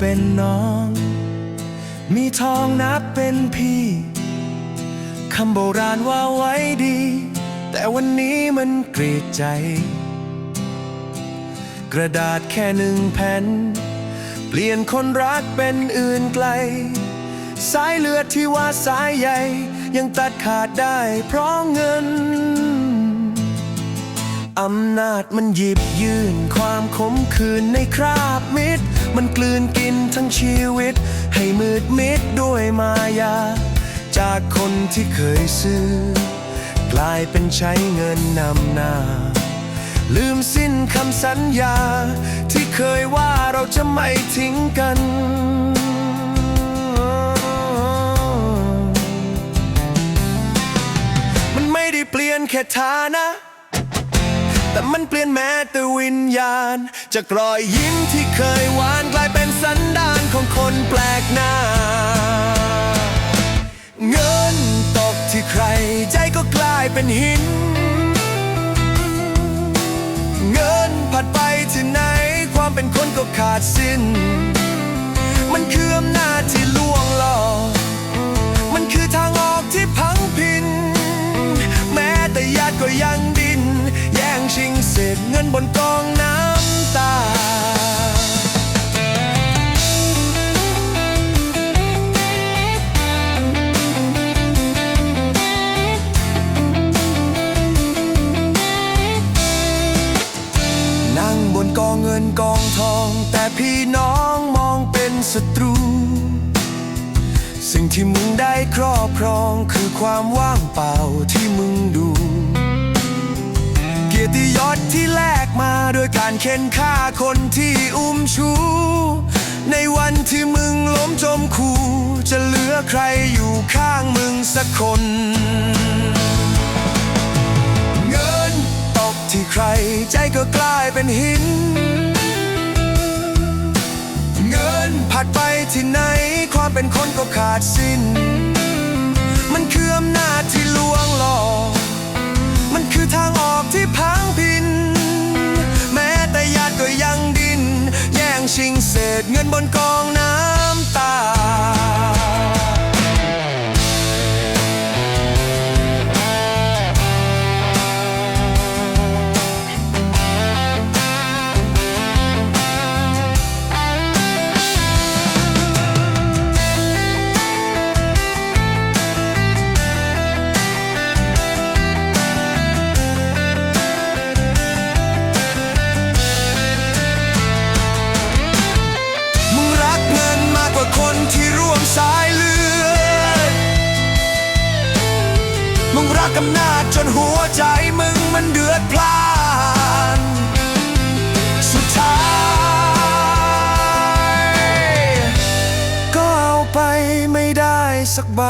เป็นน้อง มีทองนับเป็นพี่คำโบราณว่าไว้ดี แต่วันนี้มันเกลียดใจ กระดาษแค่หนึ่งแผ่น เปลี่ยนคนรักเป็นอื่นไกล สายเลือดที่ว่าสายใหญ่ ยังตัดขาดได้เพราะเงิน อำนาจมันหยิบยื่นความขมขื่นในคราบมิตร มันกลืนกินทั้งชีวิต ให้มืดมิดด้วยมายา จากคนที่เคยซื้อ กลายเป็นใช้เงินนำหน้า ลืมสิ้นคำสัญญา ที่เคยว่าเราจะไม่ทิ้งกันมันไม่ได้เปลี่ยนแค่ฐานะ มันเปลี่ยนแม้แต่วิญญาณ จากรอยยิ้มที่เคยหวานกลายเป็นสันดานของคนแปลกหน้า เงินตกที่ใครใจก็กลายเป็นหิน เงินผัดไปที่ไหนความเป็นคนก็ขาดสิ้น มันคืออำนาจ เงินบนกองน้ำตา นั่งบนกองเงินกองทอง แต่พี่น้องมองเป็นศัตรู สิ่งที่มึงได้ครอบครองคือความว่างเปล่าที่มึงดู ติยศที่แลกมาโดยการเค้นฆ่าคนที่อุ้มชูในวันที่มึงล้มจมคูจะเหลือใครอยู่ข้างมึงสักคน เงินตกที่ใครใจก็กลายเป็นหิน เงินผัดไปที่ไหนความเป็นคนก็ขาดสิ้น มันคืออำนาจที่ลวงหลอก เงินบนกองน้ มึงรักำนาจจนหัวใจมึงมันเดือดพล่าน สุดท้าย ก็เอาไปไม่ได้สักบาท